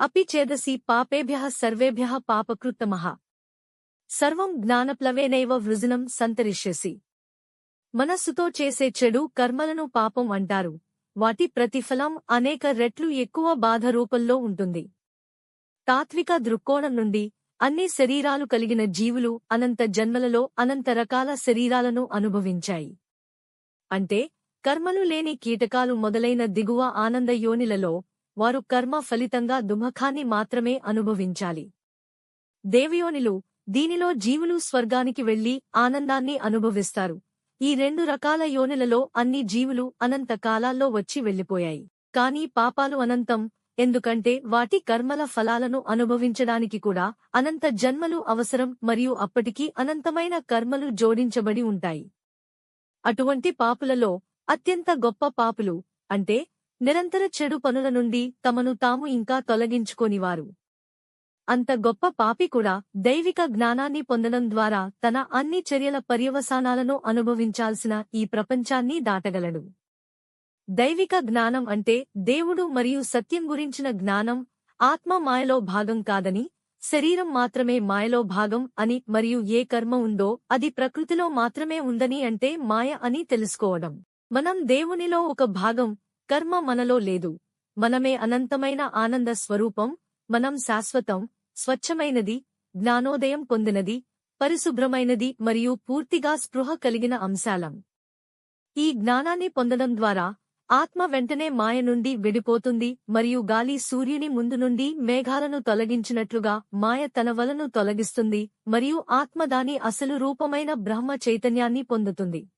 అపి చేదసి పాపేభ్య సర్వేభ్య పాపకృత్తమః. సర్వం జ్ఞానప్లవేనైవ వృజనం సంతరిష్యసి. మనస్సుతో చేసే చెడు కర్మలను పాపం అంటారు. వాటి ప్రతిఫలం అనేక రెట్లు ఎక్కువ బాధ రూపంలో ఉంటుంది. తాత్విక దృక్కోణం నుండి అన్ని శరీరాలు కలిగిన జీవులు అనంత జన్మలలో అనంత రకాల శరీరాలను అనుభవించాయి. అంటే కర్మలు లేని కీటకాలు మొదలైన దిగువ ఆనంద యోనిలలో వారు కర్మ ఫలితంగా దుమఖాన్ని మాత్రమే అనుభవించాలి. దేవయోనిలు దీనిలో జీవులు స్వర్గానికి వెళ్ళి ఆనందాన్ని అనుభవిస్తారు. ఈ రెండు రకాల యోనిలలో అన్ని జీవులు అనంత కాలాల్లో వచ్చి వెళ్ళిపోయాయి కాని పాపాలు అనంతం ఎందుకంటే వాటి కర్మల ఫలాలను అనుభవించడానికి కూడా అనంత జన్మలు అవసరం మరియు అప్పటికీ అనంతమైన కర్మలు జోడించబడి ఉంటాయి. అటువంటి పాపులలో అత్యంత గొప్ప పాపులు అంటే నిరంతర చెడు పనుల నుండి తమను తాము ఇంకా తొలగించుకోనివారు. అంత గొప్ప పాపి కూడా దైవిక జ్ఞానాన్ని పొందడం ద్వారా తన అన్ని చర్యల పర్యవసానాలను అనుభవించాల్సిన ఈ ప్రపంచాన్ని దాటగలడు. దైవిక జ్ఞానం అంటే దేవుడు మరియు సత్యం గురించిన జ్ఞానం ఆత్మ మాయలో భాగం కాదని శరీరం మాత్రమే మాయలో భాగం అని మరియు ఏ కర్మ ఉందో అది ప్రకృతిలో మాత్రమే ఉందని అంటే మాయ అని తెలుసుకోవడం. మనం దేవునిలో ఒక భాగం కర్మ మనలో లేదు. మనమే అనంతమైన ఆనంద స్వరూపం మనం శాశ్వతం స్వచ్ఛమైనది జ్ఞానోదయం పొందినది పరిశుభ్రమైనది మరియు పూర్తిగా స్పృహ కలిగిన అంశాలం. ఈ జ్ఞానాన్ని పొందడం ద్వారా ఆత్మ వెంటనే మాయ నుండి విడిపోతుంది మరియు గాలి సూర్యుని ముందు నుండి మేఘాలను తొలగించినట్లుగా మాయ తన వలను తొలగిస్తుంది మరియు ఆత్మ దాని అసలు రూపమైన బ్రహ్మ చైతన్యాన్ని పొందుతుంది.